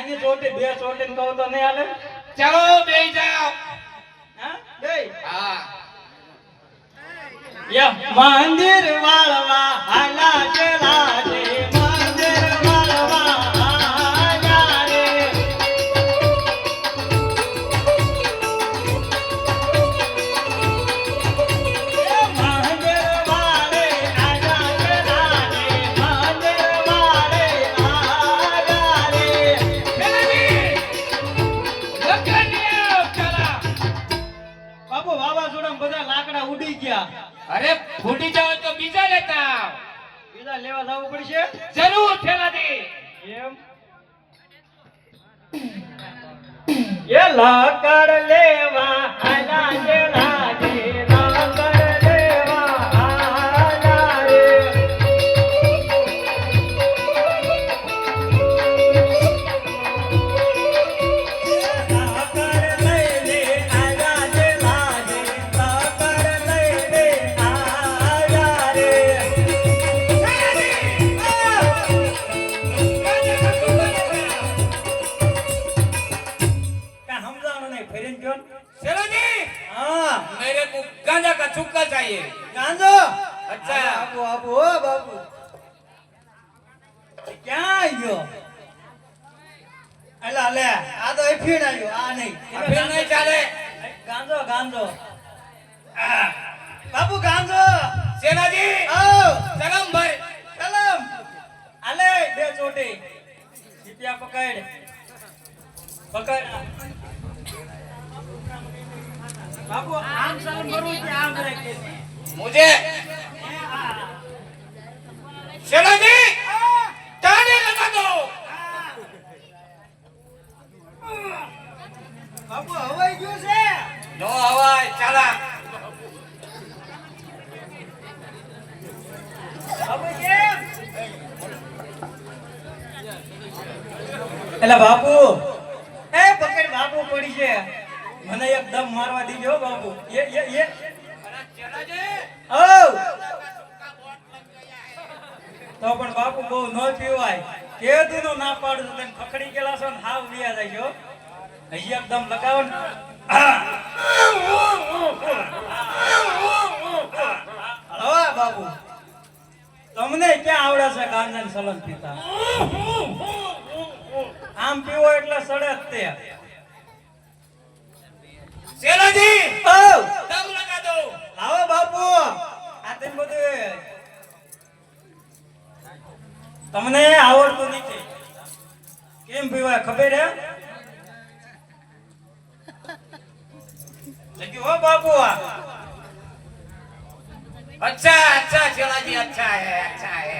નાની ચોટી બે ચોટી કહો તો નહીં હાલે? ચાલો બે જાઓ. હા? બે હા. યા મંદિર વાળવા હાલા ચલા બધા લાકડા ઉડી ગયા. અરે ફૂટી જાવ તો બીજા લેતા બીજા લેવા જવું પડશે? જરૂર થેલાજી એમ? એ લાકડ લેવા આલા પકડ. પકડ. બાપુ આમ સાઉન્ડ કરવું છે આમ રાખે. મુજે. શેલાજી! એટલે બાપુ. એ પકડ બાપુ પડી છે. મને એક દમ મારવા દીજો બાપુ. એ એ એ. તો પણ બાપુ બહુ ન પીવાય. કે દીનો ના પાડું તો તને ખખડી ગયેલા છો ને હાવ વિયા જાય અહીંયા દમ લગાવો ને. બાપુ. તમને ક્યાં આવડે છે ગાંજા સલન પીતા? આમ પીવો એટલે સડે જ તે. શેલાજી! આવ દમ લગા દો. આવો બાપુ. આ તેમ બધું તમને આવડતું નથી. કેમ પીવા ખબર હે? લગ્યું હો બાપુ અચ્છા અચ્છા શેલાજી અચ્છા હે અચ્છા હે.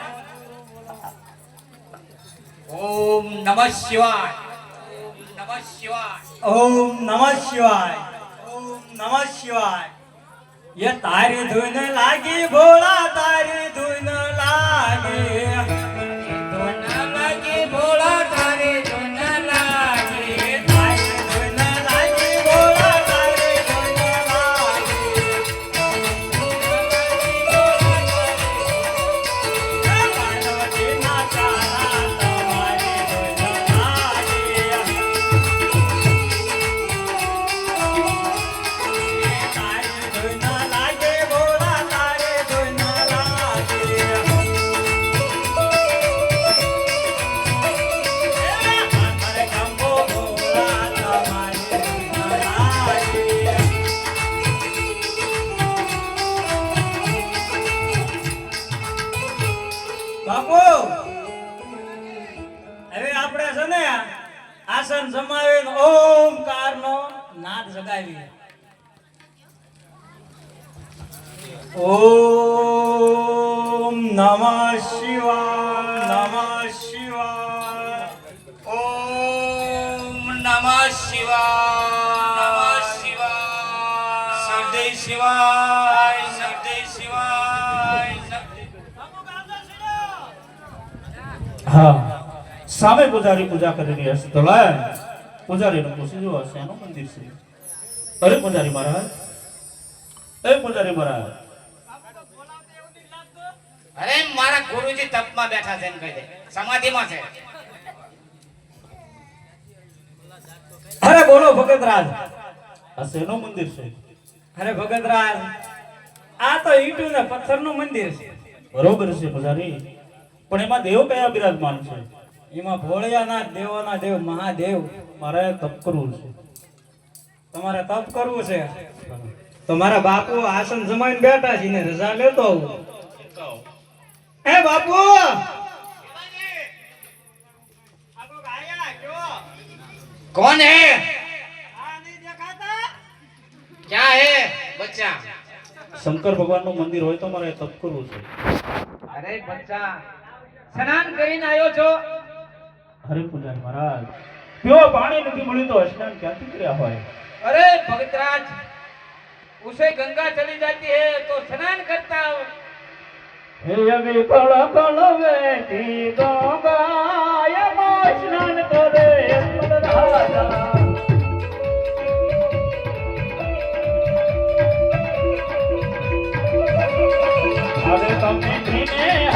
ઓમ નમઃ શિવાય. નમઃ શિવાય ઓમ નમઃ શિવાય. ઓમ નમઃ શિવાય. એ તારી ધૂન લાગી ભોળા તારી. બાપુ! હવે આપણે છે ને આસન જમાવીને ઓમકાર નો નાદ જગાવીએ. ઓમ નમઃ શિવાય નમઃ શિવાય. ઓમ નમઃ શિવાય નમઃ શિવાય. સદૈ શિવાય સદૈ શિવાય હા. સામે પૂજારી પૂજા કરી રહ્યા છે તો લાય. પૂજારીને પૂછી જોવા છે એનું મંદિર છે. અરે પૂજારી મહારાજ. એ પૂજારી મહારાજ. અરે મારા ગુરુજી તપમાં બેઠા છે એમ કહી દે. સમાધિમાં છે. અરે બોલો ભગતરાજ. આ શેનું મંદિર છે? અરે ભગતરાજ આ તો ઈટુ ને પથ્થરનું મંદિર છે. બરોબર છે પૂજારી. પણ એમાં દેવ કયા બિરાજમાન છે? એમાં ભોળિયાના દેવોના દેવ મહાદેવ મારે તપ કરવું છે. તમારે તપ કરવું છે? તમારા બાપુ આસન જમાઈને બેઠા છે ને રજા લેતો આવું. બાપુ! કોણ હે? ક્યાં હે બચ્ચા? શંકર ભગવાનનું મંદિર હોય તો મારે તપ કરવું છે. અરે બચ્ચા સ્નાન કરીને આવ્યો છો? હરે પૂજન મહારાજ પીવો પાણી નથી મળ્યું તો સ્નાન ક્યાંથી કર્યા હોય? અરે ભગતરાજ ઉસે ગંગા ચલી જાતી હે તો સ્નાન કરતા હો હે યવી કળ કળ વેતી ગંગા યમાં સ્નાન કરે રાજા. તમે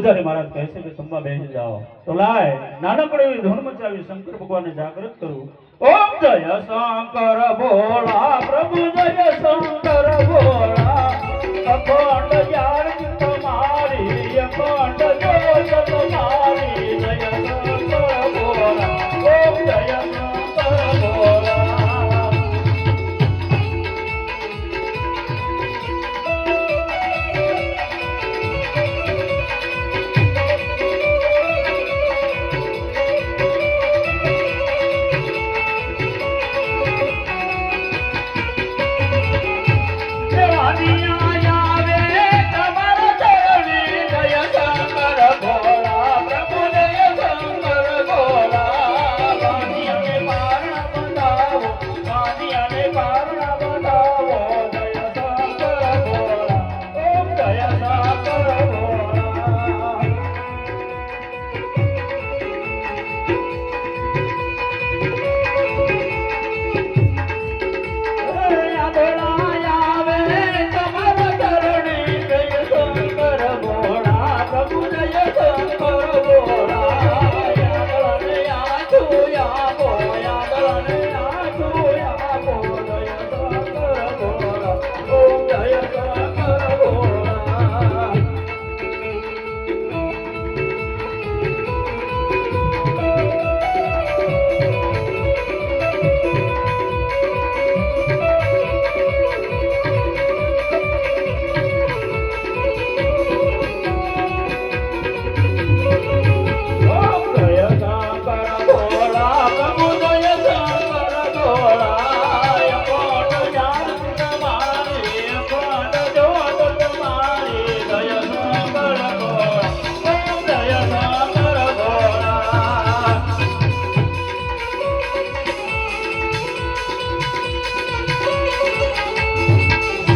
પૂજારી મહારાજ કહે છે કે, સંભા બેસી જાઓ. તો લાય નાનકડો એવી ધૂન મચાવી શંકર ભગવાનને જાગૃત કરું. ઓમ જય શંકર ભોળા, પ્રભુ જય શંકર ભોળા. અખંડ યાર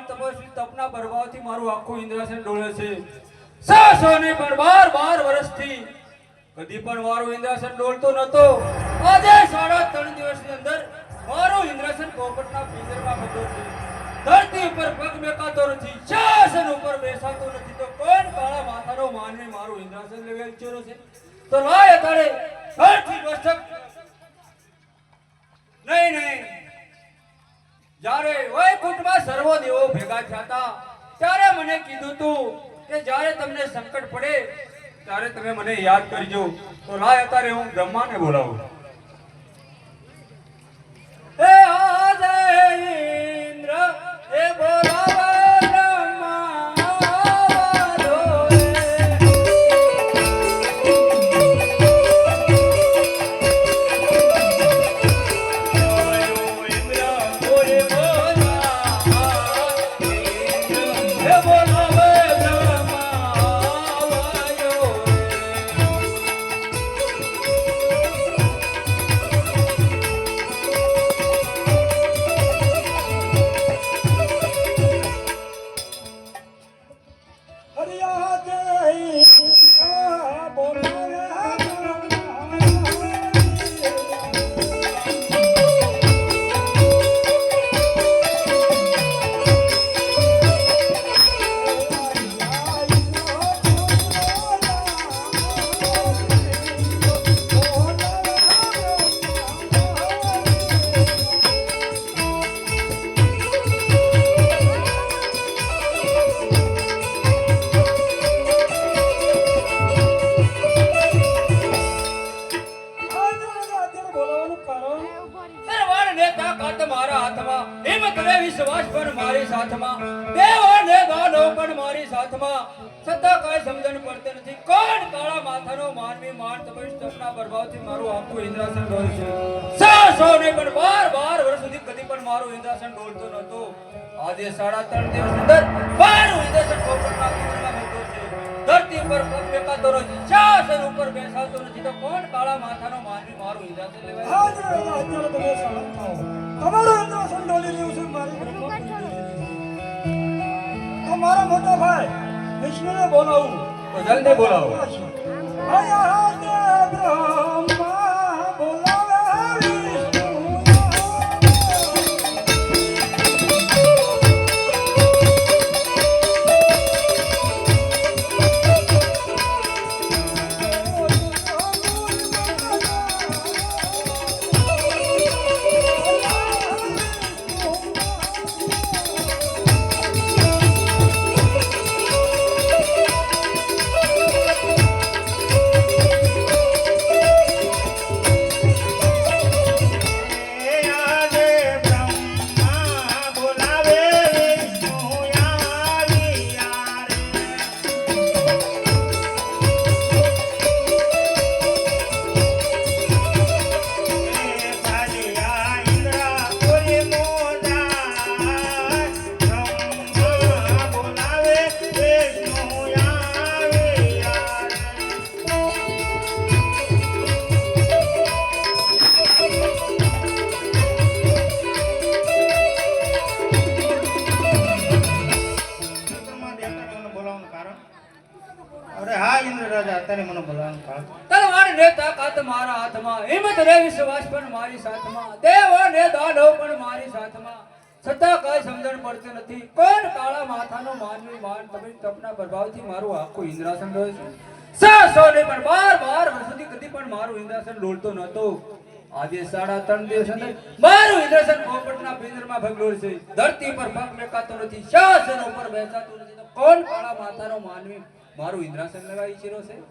માન તપસ્વી તપના પ્રભાવથી મારું આખું ઇન્દ્રાસન ડોળે છે. સાસોને પણ બાર બાર વર્ષથી. કદી પણ મારું ઇન્દ્રાસન ડોલતો નતો. આજે સાડા ત્રણ દિવસની અંદર મારું ઇન્દ્રાસન પોપટના પિંજરમાં બધો છે. ધરતી ઉપર પગ મેકાતો નથી શાસન ઉપર બેસાતો નથી. તો કોણ કાળા માથાનો માનવી મારું ઇન્દ્રાસન લેવેલ ચેરો છે? તો લાય તારે ધરતી વસ્તક નહીં નહીં. જ્યારે વૈકુંઠમાં સર્વ દેવો ભેગા થયા હતા ત્યારે મને કીધું તું કે જ્યારે તમને સંકટ પડે, ત્યારે તમે મને યાદ કરજો. તો લાય અત્યારે હું બ્રહ્માને બોલાવું. હે આજે ઇન્દ્ર, હે બોલાવે માન તપસ્વી પ્રભાવથી મારું આખું ઇન્દ્રાસન ડોલ છે. સો સો ને પણ બાર બાર વર્ષ સુધી કદી પણ મારું ઇન્દ્રાસન ડોલતો નહોતું. આજે સાડા ત્રણ દિવસ અંદર મારું ઇન્દ્રાસન પોપટના પિંજરમાં છે. ધરતી પર પગ મેકાતો નથી શાસન ઉપર બેસાતો નથી. તો કોણ કાળા માથાનો માનવી મારું ઇન્દ્રાસન લેવાય. તમારું ઇન્દ્રાસન ડોલી રહ્યું છે મારી બ્રહ્મા મોટા ભાઈ વિષ્ણુને બોલાવું. તો જલ્દી બોલાવો. આયા દે બ્રહ્મા વિશ્વાસ પણ મારી સાથમાં દેવ અને દાનવ પણ મારી સાથમાં. છતાં કઈ સમજણ પડતી નથી. કોણ કાળા માથાનો માનવી માન? તમે તપના પ્રભાવથી મારું આખું ઇન્દ્રાસન રહ્યું છે. સાસો પણ બાર બાર વર્ષ કદી પણ મારું ઇન્દ્રાસન ડોલતો નહોતો. આજે સાડા ત્રણ દિવસ અંદર મારું ઇન્દ્રાસન પોપટના પિંજરમાં ભગડોળ છે. ધરતી પર પગ મેકાતો નથી. શાસન ઉપર બેસાતો નથી. તો કોણ કાળા માથાનો માનવી મારું ઇન્દ્રાસન લગાવી છે?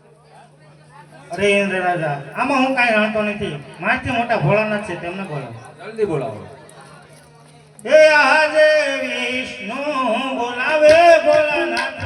અરે ઇન્દ્ર રાજા આમાં હું કઈ જાણતો નથી. મારથી મોટા ભોળાનાથ છે તેમને બોલાવો. જલ્દી બોલાવો. હે આજે વિષ્ણુ બોલાવે ભોળાનાથ